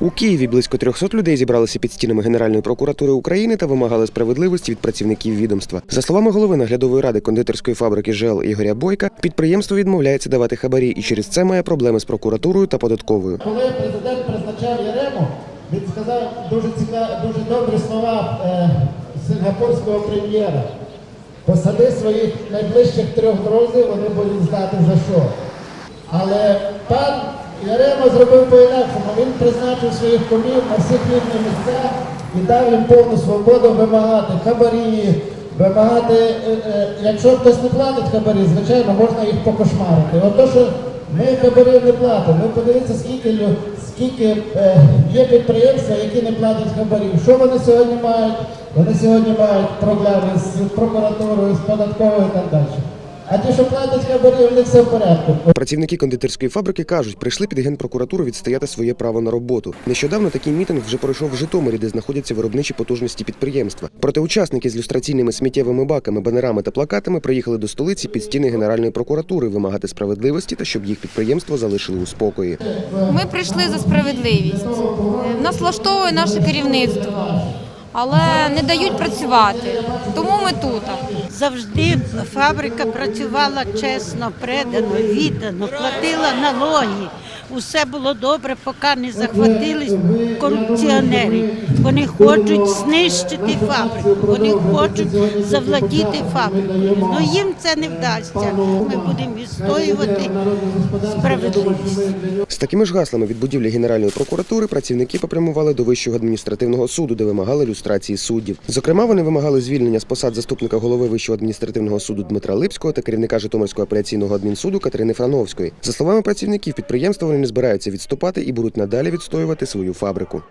У Києві близько 300 людей зібралися під стінами Генеральної прокуратури України та вимагали справедливості від працівників відомства. За словами голови наглядової ради кондитерської фабрики ЖЕЛ Ігоря Бойка, підприємство відмовляється давати хабарі і через це має проблеми з прокуратурою та податковою. Коли президент призначав Ярему, він сказав дуже цікаві, дуже добрі слова е, сингапурського прем'єра. Посади своїх найближчих трьох друзів, вони будуть знати за що. Але пан Ярема зробив по-інакшому. Він призначив своїх комів на всіх рівних місцях і дав їм повну свободу вимагати хабарі, вимагати, е, е, якщо хтось не платить хабарі, звичайно, можна їх покошмарити. От то, що ми хабарів не платимо. Ви подивіться, скільки, скільки е, є підприємства, які не платять хабарів. Що вони сьогодні мають? Вони сьогодні мають проблеми з прокуратурою, з податковою і так далі. А ті, що платять хабарі, в них все в порядку. Працівники кондитерської фабрики кажуть, прийшли під генпрокуратуру відстояти своє право на роботу. Нещодавно такий мітинг вже пройшов в Житомирі, де знаходяться виробничі потужності підприємства. Проте учасники з люстраційними сміттєвими баками, банерами та плакатами приїхали до столиці під стіни Генеральної прокуратури вимагати справедливості та щоб їх підприємство залишили у спокої. Ми прийшли за справедливість. Е, Нас влаштовує наше керівництво, але не дають працювати. Тому ми тут. Завжди фабрика працювала чесно, предано, віддано, платила налоги. Усе було добре, поки не захватились корупціонери. Вони хочуть знищити фабрику, вони хочуть завладіти фабрикою. Ну їм це не вдасться. Ми будемо відстоювати справедливість. З такими ж гаслами від будівлі Генеральної прокуратури працівники попрямували до Вищого адміністративного суду, де вимагали люстрації суддів. Зокрема, вони вимагали звільнення з посад заступника голови Вищого адміністративного суду Дмитра Липського та керівника Житомирського апеляційного адмінсуду Катерини Франовської. За словами працівників підприємства, не збираються відступати і будуть надалі відстоювати свою фабрику.